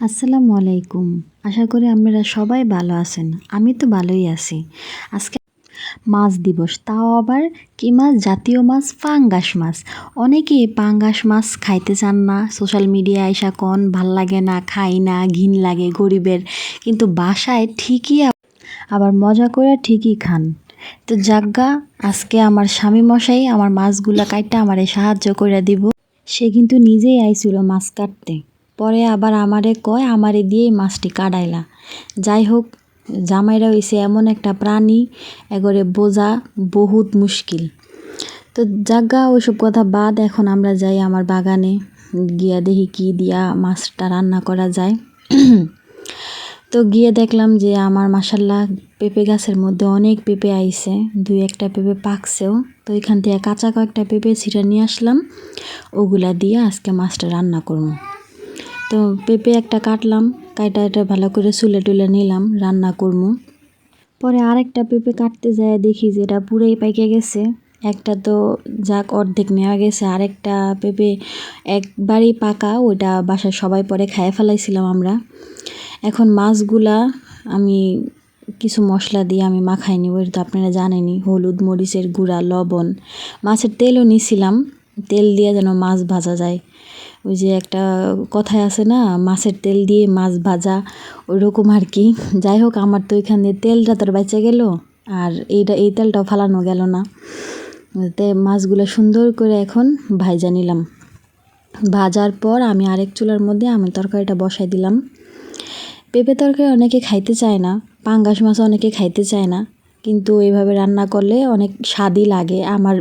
আসসালামু আলাইকুম। আশা করি আপনারা সবাই ভালো আছেন। আমি তো ভালোই আছি। আজকে মাছ দিবস। তাও আবার কি মাছ? জাতীয় মাছ, পাঙ্গাস মাছ। অনেকেই পাঙ্গাস মাছ খাইতে চান না। সোশ্যাল মিডিয়া আইসা কন, ভালো লাগে না, খাই না, ঘিন লাগে, গরিবের। কিন্তু বাসায় ঠিকই আবার মজা করে ঠিকই খান। তো জাগা আজকে আমার স্বামী মশাই আমার মাছগুলা কাইটা আমারে সাহায্য করে দিব। সে কিন্তু নিজেই আইছিল মাছ কাটতে। পরে আবার আমারে কয়, আমারে দিয়েই মাছটি কাটাইলা। যাই হোক জামাইরা হইছে এমন একটা প্রাণী, এগরে বোঝা বহুত মুশকিল। তো জাগা, ওইসব কথা বাদ, এখন আমরা যাই আমার বাগানে, গিয়া দেখি কি দিয়া মাছটা রান্না করা যায়। তো গিয়ে দেখলাম যে আমার মাসাল্লাহ পেঁপে গাছের মধ্যে অনেক পেঁপে আইছে, দুই একটা পেঁপে পাকছেও। তো এখান থেকে কাঁচা কয়েকটা পেঁপে ছিঁড়ে নিয়ে আসলাম, ওগুলা দিয়ে আজকে মাছটা রান্না করব। তো পেঁপে একটা কাটলাম কাটা এটা ভালো করে চুলে টুলে নিলাম, রান্না করব পরে আরেকটা পেঁপে কাটতে যায় দেখি যে এটা পুরাই পাইকে গেছে। একটা তো যাক অর্ধেক নেওয়া গেছে, আরেকটা পেঁপে একবারই পাকা, ওইটা বাসায় সবাই পরে খাইয়ে ফেলাইছিলাম আমরা। এখন মাছগুলা আমি কিছু মশলা দিয়ে আমি মাখাই নিব, এটা তো আপনারা জানেনই, হলুদ মরিচের গুঁড়া, লবণ। মাছের তেলও নিছিলাম, তেল দিয়ে যেন মাছ ভাজা যায়। ওই যে একটা কথায় আছে না, মাছের তেল দিয়ে মাছ ভাজা, ওইরকম আর কি। যাই হোক, আমার তো ওইখান দিয়ে তেলটা তোর বেঁচে গেল, আর এইটা, এই তেলটাও ফালানো গেল না। তে মাছগুলো সুন্দর করে এখন ভাইজা নিলাম। ভাজার পর আমি আরেক চুলার মধ্যে আমি তরকারিটা বসাই দিলাম। পেঁপে তরকারি অনেকে খাইতে চায় না, পাঙ্গাস মাছ অনেকে খাইতে চায় না কিন্তু এভাবে রান্না করলে অনেক স্বাদই লাগে। আমার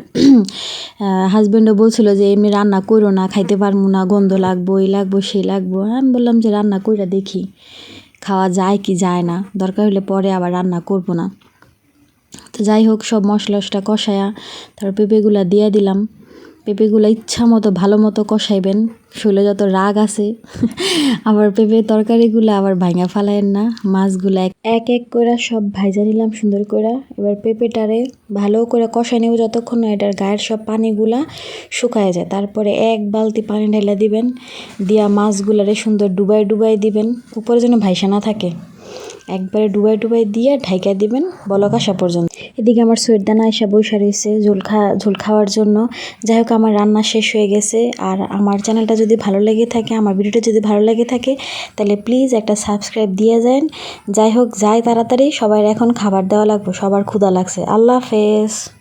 হাজব্যান্ডও বলছিল যে, এমনি রান্না করো না, খাইতে পারব না, গন্ধ লাগবো, এই লাগবো, সেই লাগবো। আমি বললাম যে, রান্না কইরা দেখি, খাওয়া যায় কি যায় না, দরকার হলে পরে আবার রান্না করব না। তো যাই হোক, সব মশলা কষায়া তারপর পেঁপেগুলা দিয়ে দিলাম। পেঁপেগুলো ইচ্ছা মতো, ভালো মতো কষাইবেন। শুলে যত রাগ আছে, আবার পেঁপে তরকারিগুলো আবার ভাঙা ফালাইন না। মাছগুলো এক এক এক করে সব ভাইজা নিলাম সুন্দর করে এবার পেঁপেটারে ভালো করে কষাই নেব যতক্ষণ না এটার গায়ের সব পানিগুলা শুকায় যায়। তারপরে এক বালতি পানি ঢেলে দিবেন। দিয়া মাছগুলারে সুন্দর ডুবাই ডুবাই দিবেন। উপরে যেন ভাইসা না থাকে। একবারে ডুবাই ডুবাই দিয়ে ঢাইকা দিবেন বলক আসা পর্যন্ত। এদিকে আমার সৈয়দানা এসে বৈশা রয়েছে ঝোল খা, ঝোল খাওয়ার জন্য। যাই হোক, আমার রান্না শেষ হয়ে গেছে। আর আমার চ্যানেলটা যদি ভালো লেগে থাকে, আমার ভিডিওটা যদি ভালো লেগে থাকে, তাহলে প্লিজ একটা সাবস্ক্রাইব দিয়ে যান। যাই হোক, যাই তাড়াতাড়ি সবাই এখন খাবার দেওয়া লাগবে, সবার ক্ষুধা লাগছে। আল্লাহ হাফেজ।